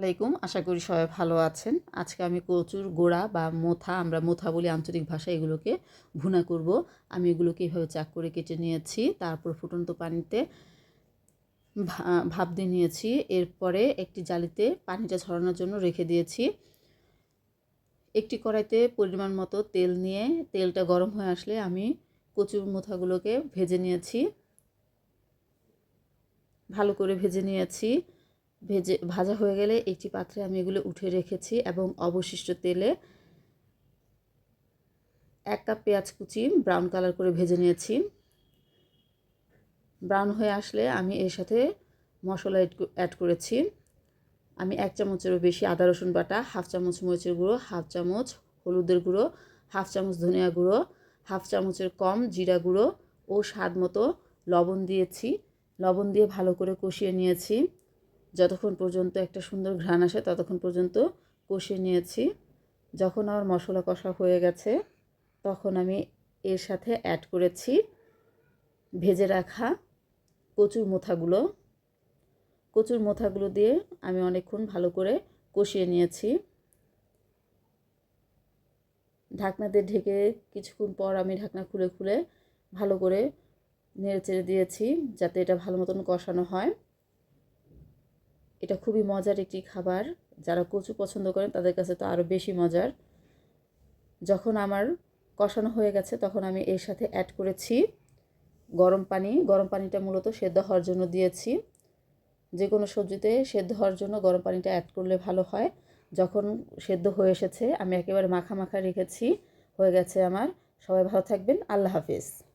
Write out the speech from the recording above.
আলাইকুম। আশা করি সবাই ভালো আছেন। আজকে আমি কচুর গোড়া বা মোথা, আমরা মোথা বলি আঞ্চলিক ভাষায়, এগুলোকে ভুনা করব। আমি এগুলোকে এভাবে চাক করে কেটে নিয়েছি, তারপর ফুটন্ত পানিতে ভাপ দিয়ে নিয়েছি। এরপরে একটি জালিতে পানিটা ছড়ানোর জন্য রেখে দিয়েছি। একটি কড়াইতে পরিমাণ মতো তেল নিয়ে, তেলটা গরম হয়ে আসলে আমি কচুর মোথাগুলোকে ভেজে নিয়েছি। ভালো করে ভেজে নিয়েছি। ভেজে, ভাজা হয়ে গেলে একটি পাত্রে আমি এগুলো উঠে রেখেছি এবং অবশিষ্ট তেলে এক কাপ পেঁয়াজ কুচি ব্রাউন কালার করে ভেজে নিয়েছি। ব্রাউন হয়ে আসলে আমি এর সাথে মশলা অ্যাড করেছি। আমি এক চামচেরও বেশি আদা, রসুন বাটা, হাফ চামচ মরিচের গুঁড়ো, হাফ চামচ হলুদের গুঁড়ো, হাফ চামচ ধনিয়া গুঁড়ো, হাফ চামচের কম জিরা গুঁড়ো ও স্বাদ মতো লবণ দিয়েছি। লবণ দিয়ে ভালো করে কষিয়ে নিয়েছি। যতক্ষণ পর্যন্ত একটা সুন্দর ঘ্রাণ আসে, ততক্ষণ পর্যন্ত কষিয়ে নিয়েছি। যখন আমার মশলা কষা হয়ে গেছে, তখন আমি এর সাথে অ্যাড করেছি ভেজে রাখা কচুর মোথাগুলো। কচুর মোথাগুলো দিয়ে আমি অনেকক্ষণ ভালো করে কষিয়ে নিয়েছি। ঢাকনা দিয়ে ঢেকে কিছুক্ষণ পর আমি ঢাকনা খুলে খুলে ভালো করে নেড়ে চেড়ে দিয়েছি, যাতে এটা ভালো মতন কষানো হয়। এটা খুবই মজার একটি খাবার। যারা কচু পছন্দ করেন, তাদের কাছে তো আরও বেশি মজার। যখন আমার কষানো হয়ে গেছে, তখন আমি এর সাথে অ্যাড করেছি গরম পানি। গরম পানিটা মূলত সেদ্ধ হওয়ার জন্য দিয়েছি। যে কোনো সবজিতে সেদ্ধ হওয়ার জন্য গরম পানিটা অ্যাড করলে ভালো হয়। যখন সেদ্ধ হয়ে এসেছে, আমি একেবারে মাখা মাখা রেখেছি। হয়ে গেছে আমার। সবাই ভালো থাকবেন। আল্লাহ হাফিজ।